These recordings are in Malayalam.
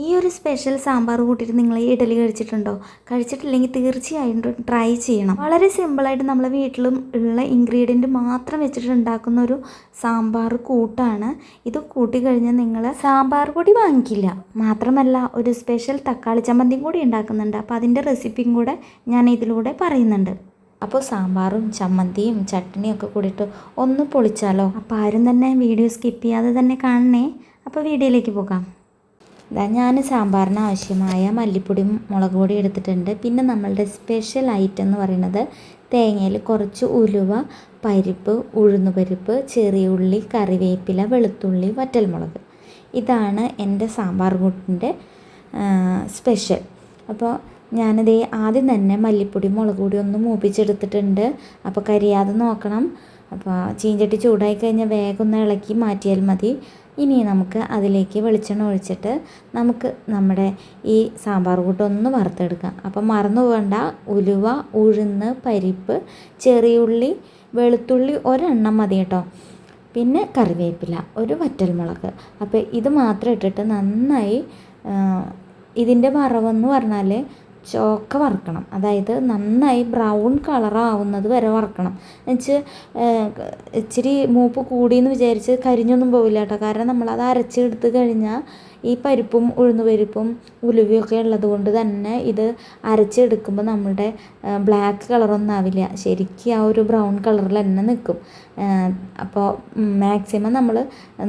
ഈ ഒരു സ്പെഷ്യൽ സാമ്പാർ കൂട്ടിയിട്ട് നിങ്ങൾ ഈ ഇഡലി കഴിച്ചിട്ടുണ്ടോ? കഴിച്ചിട്ടില്ലെങ്കിൽ തീർച്ചയായിട്ടും ട്രൈ ചെയ്യണം. വളരെ സിമ്പിളായിട്ട് നമ്മളെ വീട്ടിലും ഉള്ള ഇൻഗ്രീഡിയന്റ് മാത്രം വെച്ചിട്ട് ഉണ്ടാക്കുന്ന ഒരു സാമ്പാർ കൂട്ടാണ്. ഇത് കൂട്ടി കഴിഞ്ഞാൽ നിങ്ങൾ സാമ്പാർ പൊടി വാങ്ങിക്കില്ല. മാത്രമല്ല ഒരു സ്പെഷ്യൽ തക്കാളി ചമ്മന്തിയും കൂടി ഉണ്ടാക്കുന്നുണ്ട്. അപ്പോൾ അതിന്റെ റെസിപ്പിയും കൂടെ ഞാൻ ഇതിലൂടെ പറയുന്നുണ്ട്. അപ്പോൾ സാമ്പാറും ചമ്മന്തിയും ചട്നിയും ഒക്കെ കൂടിയിട്ട് ഒന്ന് പൊളിച്ചാലോ? അപ്പോൾ ആരും തന്നെ വീഡിയോ സ്കിപ്പ് ചെയ്യാതെ തന്നെ കാണണേ. അപ്പോൾ വീഡിയോയിലേക്ക് പോകാം. ഇതാ ഞാൻ സാമ്പാറിന് ആവശ്യമായ മല്ലിപ്പൊടിയും മുളക് പൊടി എടുത്തിട്ടുണ്ട്. പിന്നെ നമ്മളുടെ സ്പെഷ്യൽ ഐറ്റം എന്ന് പറയുന്നത് തേങ്ങയിൽ കുറച്ച് ഉലുവ പരിപ്പ് ഉഴുന്നുപരിപ്പ് ചെറിയ ഉള്ളി കറിവേപ്പില വെളുത്തുള്ളി വറ്റൽമുളക്. ഇതാണ് എന്റെ സാമ്പാർ കൂട്ടിന്റെ സ്പെഷ്യൽ അപ്പോൾ ഞാനിത് ആദ്യം തന്നെ മല്ലിപ്പൊടി മുളക് പൊടി ഒന്ന് മൂപ്പിച്ചെടുത്തിട്ടുണ്ട്. അപ്പോൾ കരിയാതെ നോക്കണം. അപ്പോൾ ചീഞ്ചട്ടി ചൂടായി കഴിഞ്ഞാൽ വേഗം ഒന്ന് ഇളക്കി മാറ്റിയാൽ മതി. ഇനി നമുക്ക് അതിലേക്ക് വെളിച്ചെണ്ണ ഒഴിച്ചിട്ട് നമുക്ക് നമ്മുടെ ഈ സാമ്പാർ കൂട്ടൊന്ന് വറുത്തെടുക്കാം. അപ്പം മറന്നു പോകണ്ട ഉലുവ ഉഴുന്ന് പരിപ്പ് ചെറിയുള്ളി വെളുത്തുള്ളി ഒരെണ്ണം മതി കേട്ടോ. പിന്നെ കറിവേപ്പില ഒരു വറ്റൽമുളക്. അപ്പോൾ ഇത് മാത്രം ഇട്ടിട്ട് നന്നായി ഇതിന്റെ വറവെന്ന് പറഞ്ഞാൽ ചോക്ക വറുക്കണം. അതായത് നന്നായി ബ്രൗൺ കളറാവുന്നത് വരെ വറുക്കണം. എന്നുവെച്ച് ഇച്ചിരി മൂപ്പ് കൂടിയെന്ന് വിചാരിച്ച് കരിഞ്ഞൊന്നും പോവില്ല കേട്ടോ. കാരണം നമ്മളത് അരച്ചെടുത്ത് കഴിഞ്ഞാൽ ഈ പരിപ്പും ഉഴുന്നുപരിപ്പും ഉലുവയൊക്കെ ഉള്ളത് കൊണ്ട് തന്നെ ഇത് അരച്ചെടുക്കുമ്പോൾ നമ്മുടെ ബ്ലാക്ക് കളറൊന്നും ആവില്ല. ശരിക്കും ആ ഒരു ബ്രൗൺ കളറിൽ തന്നെ നിൽക്കും അപ്പോൾ മാക്സിമം നമ്മൾ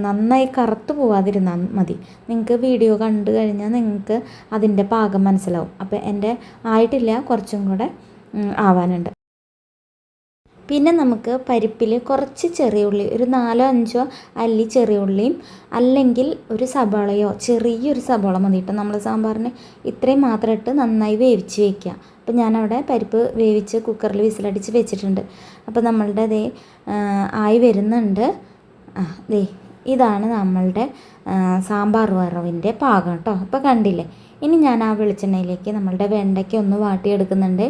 നന്നായി കറുത്ത് പോവാതിരുന്നാൽ മതി. നിങ്ങൾക്ക് വീഡിയോ കണ്ടു കഴിഞ്ഞാൽ നിങ്ങൾക്ക് അതിന്റെ പാകം മനസ്സിലാവും. അപ്പോൾ എന്റെ ആയിട്ടില്ല കുറച്ചും കൂടെ ആവാനുണ്ട്. പിന്നെ നമുക്ക് പരിപ്പിൽ കുറച്ച് ചെറിയ ഉള്ളി ഒരു നാലോ അഞ്ചോ അല്ലി ചെറിയ ഉള്ളിയും അല്ലെങ്കിൽ ഒരു സബോളയോ ചെറിയൊരു സബോള മതി കേട്ടോ. നമ്മൾ സാമ്പാറിന് ഇത്രയും മാത്രം ഇട്ട് നന്നായി വേവിച്ച് വയ്ക്കുക അപ്പോൾ ഞാനവിടെ പരിപ്പ് വേവിച്ച് കുക്കറിൽ വിസിലടിച്ച് വെച്ചിട്ടുണ്ട്. അപ്പോൾ നമ്മളുടെ ദേ ആയി വരുന്നുണ്ട്. ആ ദേ ഇതാണ് നമ്മളുടെ സാമ്പാർ വറവിന്റെ പാകം കേട്ടോ. അപ്പോൾ കണ്ടില്ലേ ഇനി ഞാൻ ആ വെളിച്ചെണ്ണയിലേക്ക് നമ്മളുടെ വെണ്ടയ്ക്ക ഒന്ന് വാട്ടിയെടുക്കുന്നുണ്ട്.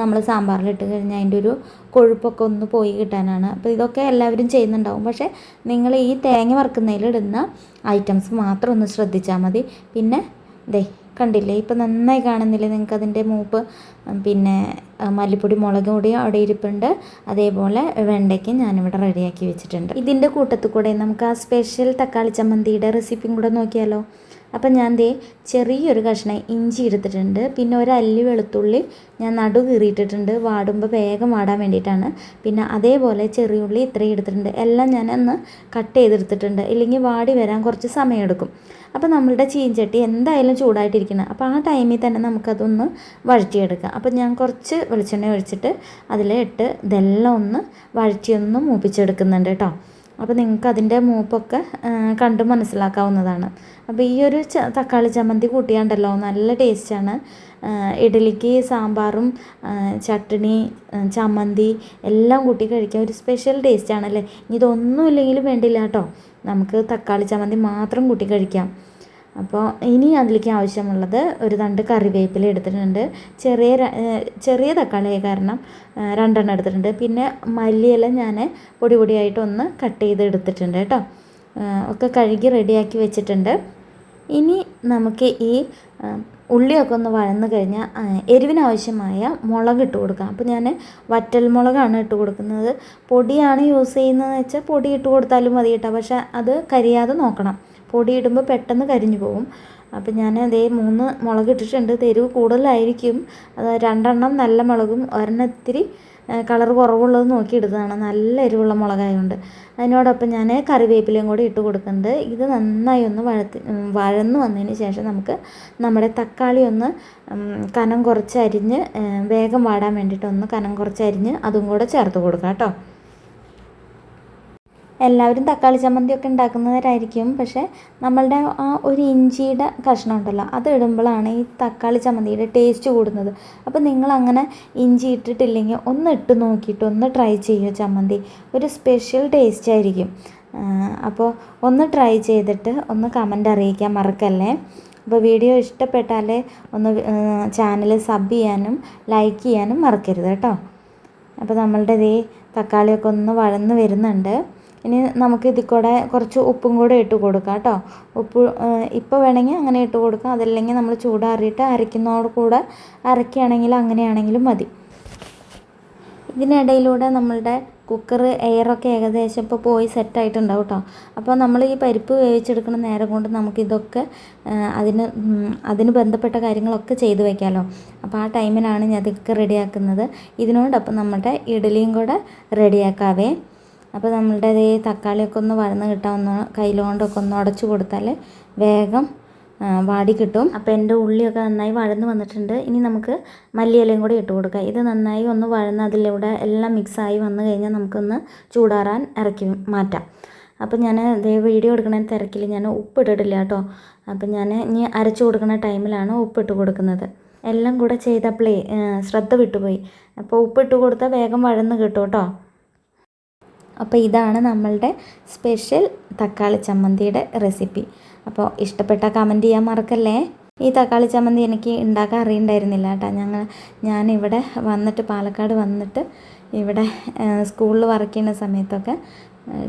നമ്മൾ സാമ്പാറിലിട്ട് കഴിഞ്ഞാൽ അതിന്റെ ഒരു കൊഴുപ്പൊക്കെ ഒന്ന് പോയി കിട്ടാനാണ്. അപ്പോൾ ഇതൊക്കെ എല്ലാവരും ചെയ്യുന്നുണ്ടാവും. പക്ഷേ നിങ്ങൾ ഈ തേങ്ങ വറുക്കുന്നതിലിടുന്ന ഐറ്റംസ് മാത്രം ഒന്ന് ശ്രദ്ധിച്ചാൽ മതി. പിന്നെ ദേ കണ്ടില്ലേ ഇപ്പം നന്നായി കാണുന്നില്ലേ നിങ്ങൾക്ക് അതിന്റെ മൂപ്പ്? പിന്നെ മല്ലിപ്പൊടി മുളക് പൊടി അവിടെ ഇരിപ്പുണ്ട്. അതേപോലെ വെണ്ടയ്ക്ക് ഞാനിവിടെ റെഡിയാക്കി വെച്ചിട്ടുണ്ട്. ഇതിന്റെ കൂട്ടത്തിൽ കൂടെ നമുക്ക് ആ സ്പെഷ്യൽ തക്കാളി ചമ്മന്തിയുടെ റെസിപ്പിയും കൂടെ നോക്കിയാലോ? അപ്പം ഞാൻ ദേ ചെറിയൊരു കഷ്ണം ഇഞ്ചി എടുത്തിട്ടുണ്ട്. പിന്നെ ഒരു അല്ലി വെളുത്തുള്ളി ഞാൻ നടു കീറിയിട്ടിട്ടുണ്ട്. വാടുമ്പോൾ വേഗം വാടാൻ വേണ്ടിയിട്ടാണ്. പിന്നെ അതേപോലെ ചെറിയുള്ളി ഇത്രയും എടുത്തിട്ടുണ്ട്. എല്ലാം ഞാൻ ഒന്ന് കട്ട് ചെയ്തെടുത്തിട്ടുണ്ട്. ഇല്ലെങ്കിൽ വാടി വരാൻ കുറച്ച് സമയമെടുക്കും. അപ്പോൾ നമ്മളുടെ ചീഞ്ചട്ടി എന്തായാലും ചൂടായിട്ടിരിക്കണം. അപ്പോൾ ആ ടൈമിൽ തന്നെ നമുക്കതൊന്ന് വഴറ്റിയെടുക്കാം. അപ്പോൾ ഞാൻ കുറച്ച് വെളിച്ചെണ്ണ ഒഴിച്ചിട്ട് അതിലിട്ട് ഇതെല്ലാം ഒന്ന് വഴറ്റിയൊന്ന് മൂപ്പിച്ചെടുക്കുന്നുണ്ട് കേട്ടോ. അപ്പോൾ നിങ്ങൾക്ക് അതിന്റെ മൂപ്പൊക്കെ കണ്ട് മനസ്സിലാക്കാവുന്നതാണ്. അപ്പോൾ ഈ ഒരു തക്കാളി ചമ്മന്തി കൂട്ടിയാണ്ടല്ലോ. നല്ല ടേസ്റ്റാണ് ഇഡലിക്ക് സാമ്പാറും ചട്ണി ചമ്മന്തി എല്ലാം കൂട്ടി കഴിക്കാൻ ഒരു സ്പെഷ്യൽ ടേസ്റ്റാണല്ലേ ഇനി ഇതൊന്നും ഇല്ലെങ്കിലും വേണ്ടില്ല കേട്ടോ. നമുക്ക് തക്കാളി ചമ്മന്തി മാത്രം കൂട്ടി കഴിക്കാം. അപ്പോൾ ഇനി അതിലേക്ക് ആവശ്യമുള്ളത് ഒരു തണ്ട് കറിവേപ്പില എടുത്തിട്ടുണ്ട്. ചെറിയ ചെറിയ തക്കാളി കാരണം രണ്ടെണ്ണം എടുത്തിട്ടുണ്ട്. പിന്നെ മല്ലിയില ഞാൻ പൊടി ഒന്ന് കട്ട് ചെയ്ത് എടുത്തിട്ടുണ്ട് കേട്ടോ. ഒക്കെ കഴുകി റെഡിയാക്കി വെച്ചിട്ടുണ്ട്. ഇനി നമുക്ക് ഈ ഉള്ളിയൊക്കെ ഒന്ന് വഴന്ന് കഴിഞ്ഞാൽ എരിവിനാവശ്യമായ മുളക് ഇട്ട് കൊടുക്കാം. അപ്പോൾ ഞാൻ വറ്റൽ മുളകാണ് ഇട്ട് കൊടുക്കുന്നത്. പൊടിയാണ് യൂസ് ചെയ്യുന്നതെന്ന് വെച്ചാൽ പൊടി ഇട്ട് കൊടുത്താലും മതി കേട്ടോ പക്ഷേ അത് കരിയാതെ നോക്കണം. പൊടി ഇടുമ്പോൾ പെട്ടെന്ന് കരിഞ്ഞു പോകും അപ്പം ഞാൻ അതേ മൂന്ന് മുളക് ഇട്ടിട്ടുണ്ട്. തെരുവ് കൂടുതലായിരിക്കും. അത് രണ്ടെണ്ണം നല്ല മുളകും ഒരെണ്ണം ഇത്തിരി കളർ കുറവുള്ളത് നോക്കി ഇടുന്നതാണ് നല്ല എരിവുള്ള മുളകായതുകൊണ്ട് അതിനോടൊപ്പം ഞാൻ കറിവേപ്പിലയും കൂടി ഇട്ട് കൊടുക്കുന്നുണ്ട്. ഇത് നന്നായി ഒന്ന് വഴത്തി വഴന്ന് വന്നതിന് ശേഷം നമുക്ക് നമ്മുടെ തക്കാളി ഒന്ന് കനം കുറച്ച് അരിഞ്ഞ് വേഗം വാടാൻ വേണ്ടിയിട്ട് ഒന്ന് കനം കുറച്ച് അരിഞ്ഞ് അതും കൂടെ ചേർത്ത് കൊടുക്കാം കേട്ടോ. എല്ലാവരും തക്കാളി ചമ്മന്തിയൊക്കെ ഉണ്ടാക്കുന്നവരായിരിക്കും. പക്ഷേ നമ്മളുടെ ആ ഒരു ഇഞ്ചിയുടെ കഷ്ണം ഉണ്ടല്ലോ അത് ഇടുമ്പോഴാണ് ഈ തക്കാളി ചമ്മന്തിയുടെ ടേസ്റ്റ് കൂടുന്നത്. അപ്പോൾ നിങ്ങൾ അങ്ങനെ ഇഞ്ചി ഇട്ടിട്ടില്ലെങ്കിൽ ഒന്ന് ഇട്ട് നോക്കിയിട്ട് ഒന്ന് ട്രൈ ചെയ്യുക ചമ്മന്തി. ഒരു സ്പെഷ്യൽ ടേസ്റ്റ് ആയിരിക്കും. അപ്പോൾ ഒന്ന് ട്രൈ ചെയ്തിട്ട് ഒന്ന് കമന്റ് അറിയിക്കാൻ മറക്കല്ലേ. അപ്പോൾ വീഡിയോ ഇഷ്ടപ്പെട്ടാലേ ഒന്ന് ചാനൽ സബ് ചെയ്യാനും ലൈക്ക് ചെയ്യാനും മറക്കരുത് കേട്ടോ. അപ്പോൾ നമ്മളുടെ ഇതേ തക്കാളിയൊക്കെ ഒന്ന് വഴന്ന് വരുന്നുണ്ട്. ഇനി നമുക്ക് ഇതിൽ കൂടെ കുറച്ച് ഉപ്പും കൂടെ ഇട്ട് കൊടുക്കാം കേട്ടോ. ഉപ്പ് ഇപ്പോൾ വേണമെങ്കിൽ അങ്ങനെ ഇട്ട് കൊടുക്കാം. അതല്ലെങ്കിൽ നമ്മൾ ചൂടാറിയിട്ട് അരയ്ക്കുന്നതോട് കൂടെ അരയ്ക്കുകയാണെങ്കിൽ അങ്ങനെയാണെങ്കിലും മതി. ഇതിനിടയിലൂടെ നമ്മളുടെ കുക്കർ എയറൊക്കെ ഏകദേശം ഇപ്പോൾ പോയി സെറ്റായിട്ടുണ്ടാവും കേട്ടോ. അപ്പോൾ നമ്മൾ ഈ പരിപ്പ് വേവിച്ചെടുക്കുന്ന നേരം കൊണ്ട് നമുക്കിതൊക്കെ അതിന് അതിന് ബന്ധപ്പെട്ട കാര്യങ്ങളൊക്കെ ചെയ്തു വയ്ക്കാമല്ലോ അപ്പോൾ ആ ടൈമിലാണ് ഞാൻ ഇതൊക്കെ റെഡിയാക്കുന്നത് ഇതിനോടൊപ്പം നമ്മുടെ ഇഡലിയും കൂടെ റെഡിയാക്കാവേ അപ്പോൾ നമ്മളുടെ ഈ തക്കാളിയൊക്കെ ഒന്ന് വഴന്ന് കിട്ടാൻ ഒന്ന് കയ്യിലുകൊണ്ടൊക്കെ ഒന്ന് ഉടച്ചു കൊടുത്താൽ വേഗം വാടി കിട്ടും. അപ്പോൾ എന്റെ ഉള്ളിയൊക്കെ നന്നായി വഴന്ന് വന്നിട്ടുണ്ട്. ഇനി നമുക്ക് മല്ലിയിലയും കൂടി ഇട്ട് കൊടുക്കാം. ഇത് നന്നായി ഒന്ന് വഴന്ന് അതിലൂടെ എല്ലാം മിക്സായി വന്നു കഴിഞ്ഞാൽ നമുക്കൊന്ന് ചൂടാറാൻ ഇറക്കി മാറ്റാം. അപ്പോൾ ഞാൻ ഇതേ വീഡിയോ എടുക്കണ തിരക്കിൽ ഞാൻ ഉപ്പിട്ടിട്ടില്ല കേട്ടോ. അപ്പോൾ ഞാൻ ഇനി അരച്ചു കൊടുക്കുന്ന ടൈമിലാണ് ഉപ്പിട്ട് കൊടുക്കുന്നത്. എല്ലാം കൂടെ ചെയ്തപ്പോഴേ ശ്രദ്ധ വിട്ടുപോയി. അപ്പോൾ ഉപ്പിട്ട് കൊടുത്താൽ വേഗം വഴന്ന് കിട്ടും കേട്ടോ. അപ്പോൾ ഇതാണ് നമ്മളുടെ സ്പെഷ്യൽ തക്കാളി ചമ്മന്തിയുടെ റെസിപ്പി. അപ്പോൾ ഇഷ്ടപ്പെട്ട കമന്റ് ചെയ്യാൻ മറക്കല്ലേ? ഈ തക്കാളി ചമ്മന്തി എനിക്ക് ഉണ്ടാക്കാൻ അറിയണ്ടായിരുന്നില്ല കേട്ടോ. ഞങ്ങൾ ഞാനിവിടെ വന്നിട്ട് പാലക്കാട് വന്നിട്ട് ഇവിടെ സ്കൂളിൽ വർക്ക് ചെയ്യുന്ന സമയത്തൊക്കെ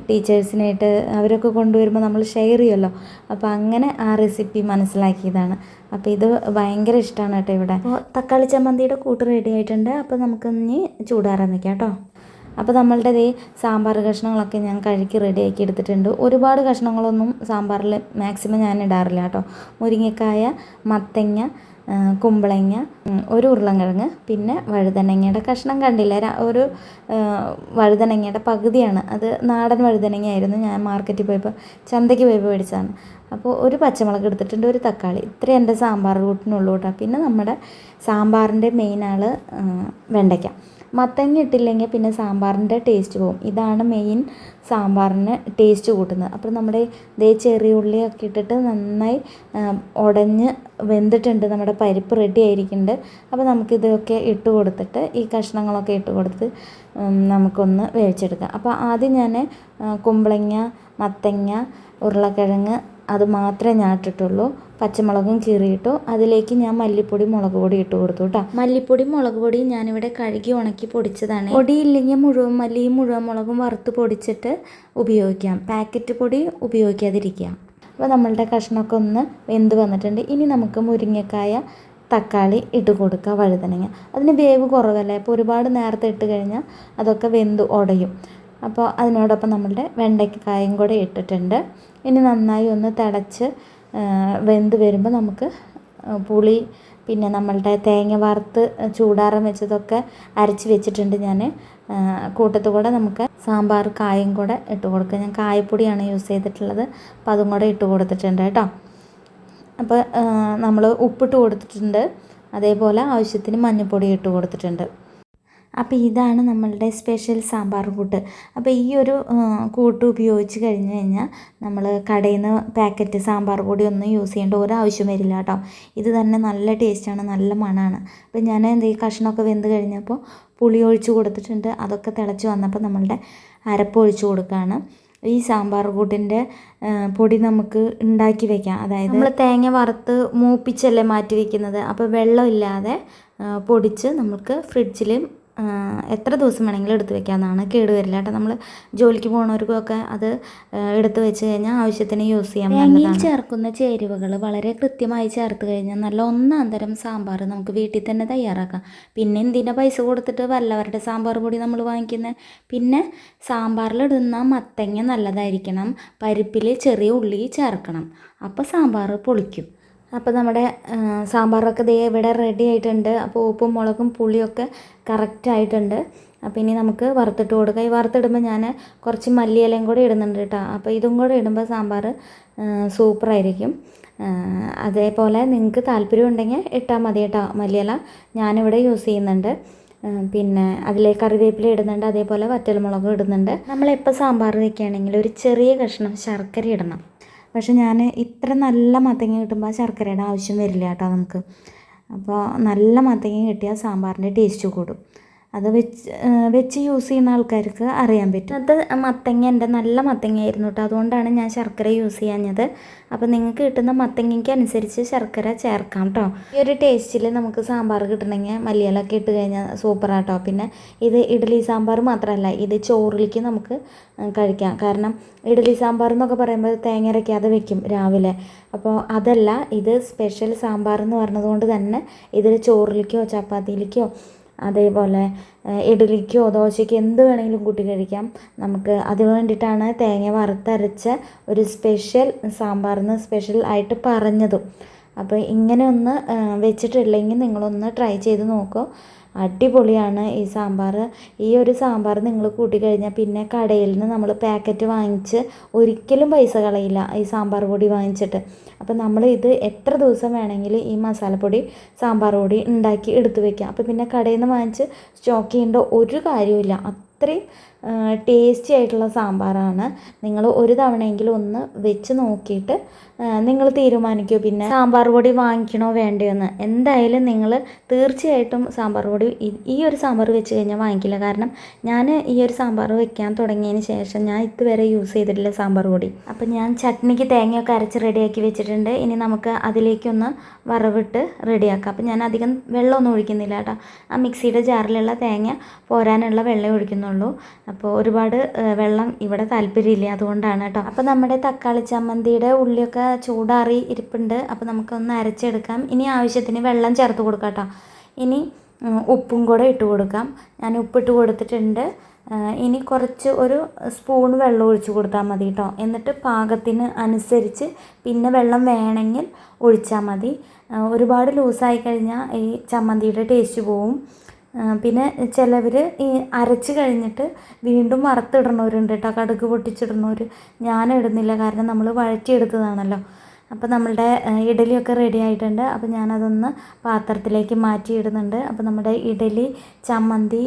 ടീച്ചേഴ്സിനായിട്ട് അവരൊക്കെ കൊണ്ടുവരുമ്പോൾ നമ്മൾ ഷെയർ ചെയ്യുമല്ലോ. അപ്പോൾ അങ്ങനെ ആ റെസിപ്പി മനസ്സിലാക്കിയതാണ്. അപ്പോൾ ഇത് ഭയങ്കര ഇഷ്ടമാണ് കേട്ടോ ഇവിടെ. തക്കാളി ചമ്മന്തിയുടെ കൂട്ട് റെഡി ആയിട്ടുണ്ട്. അപ്പോൾ നമുക്കിനി ചൂടാറാൻ നിൽക്കാം കേട്ടോ. അപ്പോൾ നമ്മളുടെ ദേ സാമ്പാർ കഷ്ണങ്ങളൊക്കെ ഞാൻ കഴുകി റെഡിയാക്കി എടുത്തിട്ടുണ്ട്. ഒരുപാട് കഷ്ണങ്ങളൊന്നും സാമ്പാറിൽ മാക്സിമം ഞാൻ ഇടാറില്ല കേട്ടോ. മുരിങ്ങക്കായ മത്തങ്ങ കുമ്പളങ്ങ ഒരു ഉരുളൻകിഴങ്ങ് പിന്നെ വഴുതനങ്ങയുടെ കഷ്ണം കണ്ടില്ല. ഒരു വഴുതനങ്ങയുടെ പകുതിയാണ്. അത് നാടൻ വഴുതനങ്ങ ആയിരുന്നു ഞാൻ മാർക്കറ്റിൽ പോയപ്പോൾ ചന്തയ്ക്ക് പോയപ്പോൾ മേടിച്ചതാണ്. അപ്പോൾ ഒരു പച്ചമുളക് എടുത്തിട്ടുണ്ട് ഒരു തക്കാളി. ഇത്രയും എന്റെ സാമ്പാർ കൂട്ടിനുള്ളൂ കേട്ടോ. പിന്നെ നമ്മുടെ സാമ്പാറിന്റെ മെയിൻ ആൾ വെണ്ടയ്ക്ക. മത്തങ്ങ ഇട്ടില്ലെങ്കിൽ പിന്നെ സാമ്പാറിന്റെ ടേസ്റ്റ് പോകും ഇതാണ് മെയിൻ സാമ്പാറിന് ടേസ്റ്റ് കൂട്ടുന്നത്. അപ്പോൾ നമ്മുടെ ദേ ചെറിയ ഉള്ളിയൊക്കെ ഇട്ടിട്ട് നന്നായി ഉടഞ്ഞ് വെന്തിട്ടുണ്ട്. നമ്മുടെ പരിപ്പ് റെഡി ആയിരിക്കുന്നുണ്ട്. അപ്പോൾ നമുക്കിതൊക്കെ ഇട്ട് കൊടുത്തിട്ട് ഈ കഷ്ണങ്ങളൊക്കെ ഇട്ട് കൊടുത്ത് നമുക്കൊന്ന് വേവിച്ചെടുക്കാം. അപ്പോൾ ആദ്യം ഞാൻ കുമ്പളങ്ങ മത്തങ്ങ ഉരുളക്കിഴങ്ങ് അത് മാത്രമേ ഞാൻ ഇട്ടിട്ടുള്ളൂ. പച്ചമുളകും കീറിയിട്ടു. അതിലേക്ക് ഞാൻ മല്ലിപ്പൊടി മുളക് പൊടി ഇട്ട് കൊടുത്തു കേട്ടോ മല്ലിപ്പൊടി മുളക് പൊടി ഞാനിവിടെ കഴുകി ഉണക്കി പൊടിച്ചതാണ്. പൊടിയില്ലെങ്കിൽ മുഴുവൻ മല്ലിയും മുഴുവൻ മുളകും വറുത്ത് പൊടിച്ചിട്ട് ഉപയോഗിക്കാം. പാക്കറ്റ് പൊടി ഉപയോഗിക്കാതിരിക്കാം. അപ്പോൾ നമ്മളുടെ കഷ്ണമൊക്കെ ഒന്ന് വെന്ത് വന്നിട്ടുണ്ട്. ഇനി നമുക്ക് മുരിങ്ങക്കായ തക്കാളി ഇട്ട് കൊടുക്കുക വഴുതനങ്ങ. അതിന് വേവ് കുറവല്ലേ? അപ്പോൾ ഒരുപാട് നേരത്തെ ഇട്ട് കഴിഞ്ഞാൽ അതൊക്കെ വെന്ത് ഉടയും അപ്പോൾ അതിനോടൊപ്പം നമ്മളുടെ വെണ്ടയ്ക്കായും കൂടെ ഇട്ടിട്ടുണ്ട്. ഇനി നന്നായി ഒന്ന് തിളച്ച് വെന്ത് വരുമ്പോൾ നമുക്ക് പുളി പിന്നെ നമ്മളുടെ തേങ്ങ വറുത്ത് ചൂടാറം വെച്ചതൊക്കെ അരച്ച് വെച്ചിട്ടുണ്ട് ഞാൻ കൂട്ടത്തു കൂടെ നമുക്ക് സാമ്പാർ കായും കൂടെ ഇട്ട് കൊടുക്കുക ഞാൻ കായപ്പൊടിയാണ് യൂസ് ചെയ്തിട്ടുള്ളത്. അപ്പോൾ അതും കൂടെ ഇട്ട് കൊടുത്തിട്ടുണ്ട് കേട്ടോ. അപ്പോൾ നമ്മൾ ഉപ്പിട്ട് കൊടുത്തിട്ടുണ്ട്. അതേപോലെ ആവശ്യത്തിന് മഞ്ഞൾപ്പൊടി ഇട്ട് കൊടുത്തിട്ടുണ്ട്. അപ്പോൾ ഇതാണ് നമ്മളുടെ സ്പെഷ്യൽ സാമ്പാർ കൂട്ട്. അപ്പോൾ ഈ ഒരു കൂട്ട് ഉപയോഗിച്ച് കഴിഞ്ഞ് കഴിഞ്ഞാൽ നമ്മൾ കടയിൽ നിന്ന് പാക്കറ്റ് സാമ്പാർ പൊടി ഒന്നും യൂസ് ചെയ്യേണ്ട ഒരു ആവശ്യം വരില്ല കേട്ടോ. ഇത് തന്നെ നല്ല ടേസ്റ്റാണ് നല്ല മണമാണ് അപ്പോൾ ഞാൻ എന്ത് ഈ കഷ്ണമൊക്കെ വെന്ത് കഴിഞ്ഞപ്പോൾ പുളി ഒഴിച്ച് കൊടുത്തിട്ടുണ്ട്. അതൊക്കെ തിളച്ച് വന്നപ്പോൾ നമ്മളുടെ അരപ്പ് ഒഴിച്ച് കൊടുക്കുകയാണ് ഈ സാമ്പാർ കൂട്ടിന്റെ പൊടി നമുക്ക് ഉണ്ടാക്കി വെക്കാം. അതായത് നമ്മൾ തേങ്ങ വറുത്ത് മൂപ്പിച്ചല്ലേ മാറ്റി വെക്കുന്നത്. അപ്പോൾ വെള്ളമില്ലാതെ പൊടിച്ച് നമുക്ക് ഫ്രിഡ്ജിൽ എത്ര ദിവസം വേണമെങ്കിലും എടുത്ത് വെക്കാവുന്നതാണ്. കേട് വരില്ല കേട്ടോ. നമ്മൾ ജോലിക്ക് പോകുന്നവർക്കൊക്കെ അത് എടുത്ത് വെച്ച് കഴിഞ്ഞാൽ ആവശ്യത്തിന് യൂസ് ചെയ്യാൻ തേങ്ങയിൽ ചേർക്കുന്ന ചേരുവകൾ വളരെ കൃത്യമായി ചേർത്ത് കഴിഞ്ഞാൽ നല്ല ഒന്നാം തരം സാമ്പാർ നമുക്ക് വീട്ടിൽ തന്നെ തയ്യാറാക്കാം. പിന്നെ എന്തിനാ പൈസ കൊടുത്തിട്ട് വല്ലവരുടെ സാമ്പാർ പൊടി നമ്മൾ വാങ്ങിക്കുന്നത് പിന്നെ സാമ്പാറിലിടുന്ന മത്തങ്ങ നല്ലതായിരിക്കണം. പരിപ്പിൽ ചെറിയ ഉള്ളി ചേർക്കണം. അപ്പോൾ സാമ്പാർ പൊളിക്കും. അപ്പോൾ നമ്മുടെ സാമ്പാറൊക്കെ ദേ ഇവിടെ റെഡി ആയിട്ടുണ്ട്. അപ്പോൾ ഉപ്പും മുളകും പുളിയൊക്കെ കറക്റ്റ് ആയിട്ടുണ്ട്. അപ്പോൾ ഇനി നമുക്ക് വറുത്തിട്ട് കൊടുക്കാം. ഈ വറുത്തിടുമ്പോൾ ഞാൻ കുറച്ച് മല്ലിയിലയും കൂടി ഇടുന്നുണ്ട് കേട്ടോ. അപ്പോൾ ഇതും കൂടെ ഇടുമ്പോൾ സാമ്പാർ സൂപ്പറായിരിക്കും അതേപോലെ നിങ്ങൾക്ക് താല്പര്യം ഉണ്ടെങ്കിൽ ഇട്ടാൽ മതി കേട്ടോ. മല്ലിയില ഞാനിവിടെ യൂസ് ചെയ്യുന്നുണ്ട്. പിന്നെ അതിലേക്ക് കറിവേപ്പില ഇടുന്നുണ്ട്. അതേപോലെ വറ്റൽമുളകും ഇടുന്നുണ്ട്. നമ്മളെപ്പോൾ സാമ്പാർ വയ്ക്കുകയാണെങ്കിൽ ഒരു ചെറിയ കഷ്ണം ശർക്കര ഇടണം. പക്ഷെ ഞാൻ ഇത്ര നല്ല മത്തങ്ങ കിട്ടുമ്പോൾ ശർക്കരയുടെ ആവശ്യം വരില്ല കേട്ടോ നമുക്ക്. അപ്പോൾ നല്ല മത്തങ്ങ കിട്ടിയാൽ സാമ്പാറിന്റെ ടേസ്റ്റ് കൂടും. അത് വെച്ച് വെച്ച് യൂസ് ചെയ്യുന്ന ആൾക്കാർക്ക് അറിയാൻ പറ്റും. അത് മത്തങ്ങ എന്റെ നല്ല മത്തങ്ങ ആയിരുന്നു കേട്ടോ. അതുകൊണ്ടാണ് ഞാൻ ശർക്കര യൂസ് ചെയ്യാഞ്ഞത്. അപ്പോൾ നിങ്ങൾക്ക് കിട്ടുന്ന മത്തങ്ങയ്ക്ക് അനുസരിച്ച് ശർക്കര ചേർക്കാം കേട്ടോ. ഈ ഒരു ടേസ്റ്റിൽ നമുക്ക് സാമ്പാർ കിട്ടണമെങ്കിൽ മല്ലിയിലൊക്കെ ഇട്ട് കഴിഞ്ഞാൽ സൂപ്പറാണ് സൂപ്പറാട്ടോ പിന്നെ ഇത് ഇഡ്ഡലി സാമ്പാർ മാത്രമല്ല ഇത് ചോറിലേക്ക് നമുക്ക് കഴിക്കാം. കാരണം ഇഡ്ഡലി സാമ്പാർ എന്നൊക്കെ പറയുമ്പോൾ തേങ്ങ അത് വെക്കും രാവിലെ. അപ്പോൾ അതല്ല ഇത് സ്പെഷ്യൽ സാമ്പാർ എന്ന് പറഞ്ഞതുകൊണ്ട് തന്നെ ഇതിൽ ചോറിലേക്കോ ചപ്പാത്തിയിലേക്കോ അതേപോലെ ഇഡ്ഡലിക്കോ ദോശയ്ക്കോ എന്ത് വേണമെങ്കിലും കൂട്ടി കഴിക്കാം. നമുക്ക് അതിന് വേണ്ടിയിട്ടാണ് തേങ്ങ വറുത്തരച്ച ഒരു സ്പെഷ്യൽ സാമ്പാറിന് സ്പെഷ്യൽ ആയിട്ട് പറഞ്ഞതും. അപ്പോൾ ഇങ്ങനെ ഒന്ന് വെച്ചിട്ടില്ലെങ്കിൽ നിങ്ങളൊന്ന് ട്രൈ ചെയ്ത് നോക്കൂ. അടിപൊളിയാണ് ഈ സാമ്പാർ ഈ ഒരു സാമ്പാർ നിങ്ങൾ കൂട്ടിക്കഴിഞ്ഞാൽ പിന്നെ കടയിൽ നിന്ന് നമ്മൾ പാക്കറ്റ് വാങ്ങിച്ച് ഒരിക്കലും പൈസ കളയില്ല ഈ സാമ്പാർ പൊടി വാങ്ങിച്ചിട്ട്. അപ്പോൾ നമ്മൾ ഇത് എത്ര ദിവസം വേണമെങ്കിലും ഈ മസാലപ്പൊടി സാമ്പാർ പൊടി ഉണ്ടാക്കി എടുത്തു വെക്കാം. അപ്പോൾ പിന്നെ കടയിൽ നിന്ന് വാങ്ങിച്ച് സ്റ്റോക്ക് ചെയ്യേണ്ട ഒരു കാര്യമില്ല അത്രയും ടേസ്റ്റി ആയിട്ടുള്ള സാമ്പാറാണ്. നിങ്ങൾ ഒരു തവണയെങ്കിലും ഒന്ന് വെച്ച് നോക്കിയിട്ട് നിങ്ങൾ തീരുമാനിക്കൂ. പിന്നെ സാമ്പാർ പൊടി വാങ്ങിക്കണോ വേണ്ടയോ എന്ന് എന്തായാലും നിങ്ങൾ തീർച്ചയായിട്ടും സാമ്പാർ പൊടി ഈ ഒരു സാമ്പാർ വെച്ച് കഴിഞ്ഞാൽ വാങ്ങിക്കില്ല. കാരണം ഞാൻ ഈ ഒരു സാമ്പാർ വെക്കാൻ തുടങ്ങിയതിന് ശേഷം ഞാൻ ഇതുവരെ യൂസ് ചെയ്തിട്ടില്ല സാമ്പാർ പൊടി. അപ്പം ഞാൻ ചട്നിക്ക് തേങ്ങയൊക്കെ അരച്ച് റെഡിയാക്കി വെച്ചിട്ടുണ്ട്. ഇനി നമുക്ക് അതിലേക്കൊന്ന് വറവിട്ട് റെഡിയാക്കാം അപ്പം ഞാൻ അധികം വെള്ളമൊന്നും ഒഴിക്കുന്നില്ല കേട്ടോ. ആ മിക്സിയുടെ ജാറിലുള്ള തേങ്ങ പോരാനുള്ള വെള്ളം ഒഴിക്കുന്നുള്ളൂ. അപ്പോൾ ഒരുപാട് വെള്ളം ഇവിടെ താല്പര്യമില്ല. അതുകൊണ്ടാണ് കേട്ടോ. അപ്പോൾ നമ്മുടെ തക്കാളി ചമ്മന്തിയുടെ ഉള്ളിയൊക്കെ ചൂടാറി ഇരിപ്പുണ്ട്. അപ്പോൾ നമുക്കൊന്ന് അരച്ചെടുക്കാം. ഇനി ആവശ്യത്തിന് വെള്ളം ചേർത്ത് കൊടുക്കാം കേട്ടോ. ഇനി ഉപ്പും കൂടെ ഇട്ട് കൊടുക്കാം. ഞാൻ ഉപ്പിട്ട് കൊടുത്തിട്ടുണ്ട്. ഇനി കുറച്ച് ഒരു സ്പൂൺ വെള്ളം ഒഴിച്ച് കൊടുത്താൽ മതി കേട്ടോ. എന്നിട്ട് പാകത്തിന് അനുസരിച്ച് പിന്നെ വെള്ളം വേണമെങ്കിൽ ഒഴിച്ചാൽ മതി. ഒരുപാട് ലൂസായി കഴിഞ്ഞാൽ ഈ ചമ്മന്തിയുടെ ടേസ്റ്റ് പോവും. പിന്നെ ചിലവർ ഈ അരച്ച് കഴിഞ്ഞിട്ട് വീണ്ടും വറുത്തിടണവരുണ്ട് കേട്ടോ കടുക് പൊട്ടിച്ചിടണവർ ഞാൻ ഇടുന്നില്ല കാരണം നമ്മൾ വഴറ്റിയെടുത്തതാണല്ലോ. അപ്പോൾ നമ്മളുടെ ഇഡലിയൊക്കെ റെഡി ആയിട്ടുണ്ട്. അപ്പോൾ ഞാനതൊന്ന് പാത്രത്തിലേക്ക് മാറ്റിയിടുന്നുണ്ട്. അപ്പോൾ നമ്മുടെ ഇഡലി ചമ്മന്തി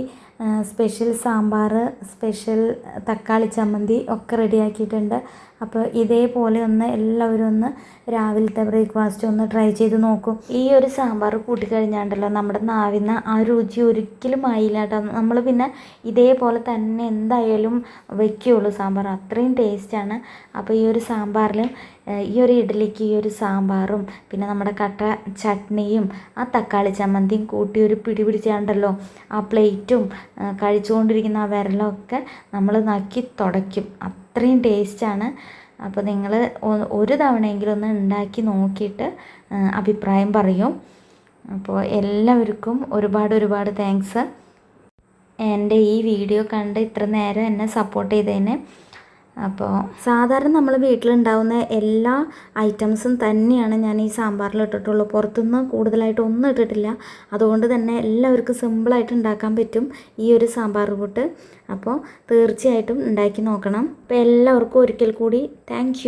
സ്പെഷ്യൽ സാമ്പാർ സ്പെഷ്യൽ തക്കാളി ചമ്മന്തി ഒക്കെ റെഡിയാക്കിയിട്ടുണ്ട് അപ്പോൾ ഇതേപോലെ ഒന്ന് എല്ലാവരും ഒന്ന് രാവിലത്തെ ബ്രേക്ക്ഫാസ്റ്റ് ഒന്ന് ട്രൈ ചെയ്ത് നോക്കും. ഈ ഒരു സാമ്പാർ കൂട്ടിക്കഴിഞ്ഞാണ്ടല്ലോ നമ്മുടെ നാവിന്ന് ആ രുചി ഒരിക്കലും ആയില്ല കേട്ടോ നമ്മൾ പിന്നെ ഇതേപോലെ തന്നെ എന്തായാലും വയ്ക്കുകയുള്ളൂ സാമ്പാർ. അത്രയും ടേസ്റ്റാണ്. അപ്പോൾ ഈ ഒരു സാമ്പാറിൽ ഈ ഒരു ഇഡ്ഡലിക്ക് ഈ ഒരു സാമ്പാറും പിന്നെ നമ്മുടെ കട്ട ചട്നിയും ആ തക്കാളി ചമ്മന്തിയും കൂട്ടി ഒരു പിടി പിടിച്ചാണ്ടല്ലോ ആ പ്ലേറ്റും കഴിച്ചുകൊണ്ടിരിക്കുന്ന ആ വിരലൊക്കെ നമ്മൾ നക്കി തുടയ്ക്കും. അത്രയും ടേസ്റ്റാണ്. അപ്പോൾ നിങ്ങൾ ഒരു തവണയെങ്കിലും ഒന്ന് ഉണ്ടാക്കി നോക്കിയിട്ട് അഭിപ്രായം പറയും. അപ്പോൾ എല്ലാവർക്കും ഒരുപാട് ഒരുപാട് താങ്ക്സ് എന്റെ ഈ വീഡിയോ കണ്ട് ഇത്ര നേരം എന്നെ സപ്പോർട്ട് ചെയ്തതിന് അപ്പോൾ സാധാരണ നമ്മൾ വീട്ടിലുണ്ടാവുന്ന എല്ലാ ഐറ്റംസും തന്നെയാണ് ഞാൻ ഈ സാമ്പാറിൽ ഇട്ടിട്ടുള്ളൂ. പുറത്തുനിന്ന് കൂടുതലായിട്ട് ഒന്നും ഇട്ടിട്ടില്ല. അതുകൊണ്ട് തന്നെ എല്ലാവർക്കും സിമ്പിളായിട്ട് ഉണ്ടാക്കാൻ പറ്റും ഈ ഒരു സാമ്പാർ കൂട്ട്. അപ്പോൾ തീർച്ചയായിട്ടും ഉണ്ടാക്കി നോക്കണം. അപ്പോൾ എല്ലാവർക്കും ഒരിക്കൽ കൂടി താങ്ക്